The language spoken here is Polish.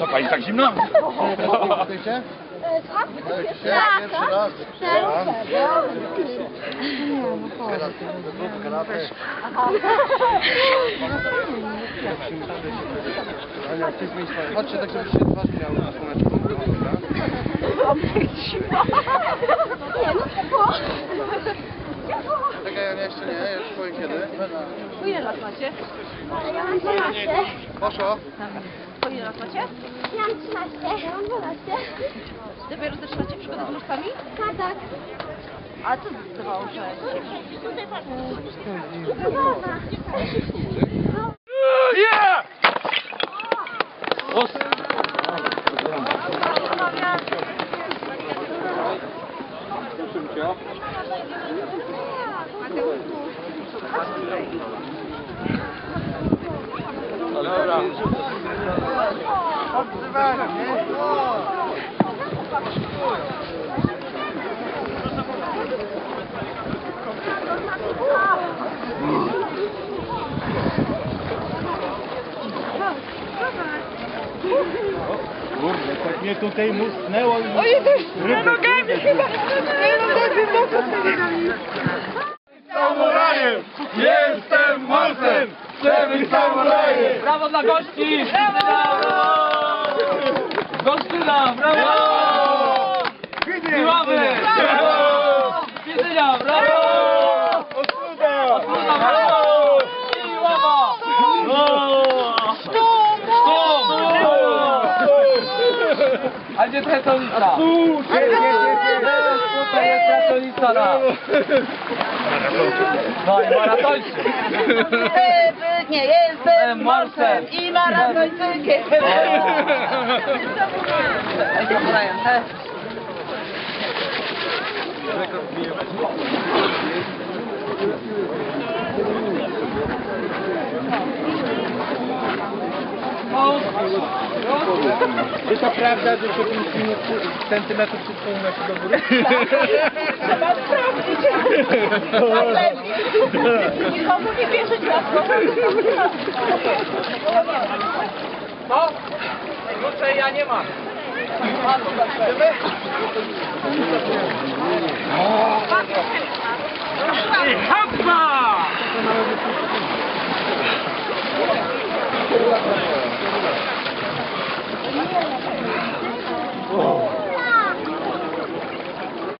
Co pani tak zimno? Tak. Chodźcie tak, żebyście twarz miały na słoneczku. Dobra. Czekaj, ja jeszcze nie, już powiem kiedy. Ile lat macie? Ja mam 12. Poszło. Ile lat macie? Ja mam 13. Ja mam 12. Dopiero zaczynacie przygodę z nóżkami? Tak, tak. A co zdecydowało, że dzisiaj Zabawa. Yeah! Os... Dobra. Odzywanie, nie? Kurde, tak mnie tutaj musnęło i... Już na nogami chyba! Nogami. Samurajem! Jestem Marsem! Chcemy samuraje! Brawo dla gości! Gostyna, brawo! Siławy! Brawo! Widzenia, brawo! Osłuda! Osłuda, brawo! Siława! Sztum! A gdzie tretonica? Tutaj jest tretonica na... No i maratończyk. Nie, jestem Marsem i maratończykiem. Czy to prawda, że się 5 minut centymetrów nosią do góry? Trzeba sprawdzić. Nikomu nie wierzyć na słowo. Co? Kurczę, ja nie mam. Mam, zobaczymy. Gracias.